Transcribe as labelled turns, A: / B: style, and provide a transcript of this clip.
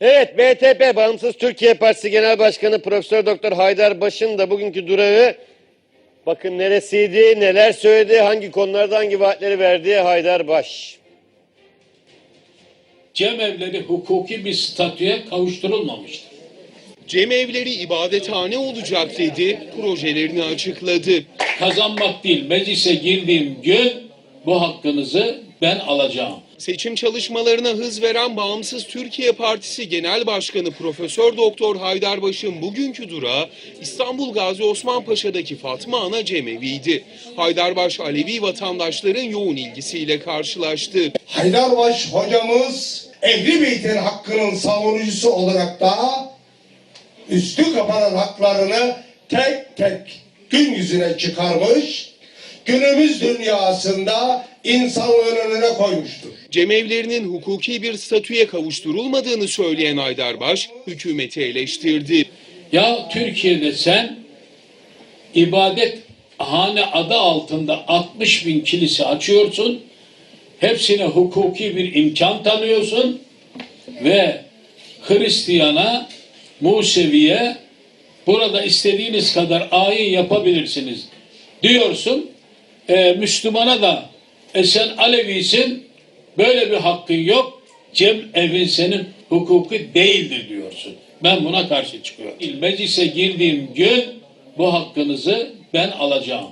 A: Evet BTP Bağımsız Türkiye Partisi Genel Başkanı Profesör Doktor Haydar Baş'ın da bugünkü durağı bakın neresiydi, neler söyledi, hangi konularda hangi vaatleri verdi Haydar Baş.
B: cemevleri hukuki bir statüye kavuşturulmamıştır.
C: Cemevleri ibadethane olacak dedi, projelerini açıkladı.
B: Kazanmak değil, meclise girdiğim gün bu hakkınızı ben alacağım.
C: Seçim çalışmalarına hız veren Bağımsız Türkiye Partisi Genel Başkanı Profesör Doktor Haydarbaş'ın bugünkü durağı İstanbul Gazi Osman Paşa'daki Fatma Ana Cemevi'ydi. Haydarbaş Alevi vatandaşların yoğun ilgisiyle karşılaştı.
D: Haydarbaş hocamız Ehli Beyt'in hakkının savunucusu olarak da üstü kapanan haklarını tek tek gün yüzüne çıkarmış, günümüz dünyasında insanlığın önüne koymuştur.
C: Cemevlerinin hukuki bir statüye kavuşturulmadığını söyleyen Haydarbaş, hükümeti eleştirdi.
B: Ya Türkiye'de sen ibadet hane adı altında 60 bin kilise açıyorsun. Hepsine hukuki bir imkan tanıyorsun ve Hristiyana, Museviye burada istediğiniz kadar ayin yapabilirsiniz diyorsun. Ee, Müslümana da e sen Alevisin böyle bir hakkın yok. Cem evin senin hukuki değildir diyorsun. Ben buna karşı çıkıyorum. Meclise girdiğim gün bu hakkınızı ben alacağım.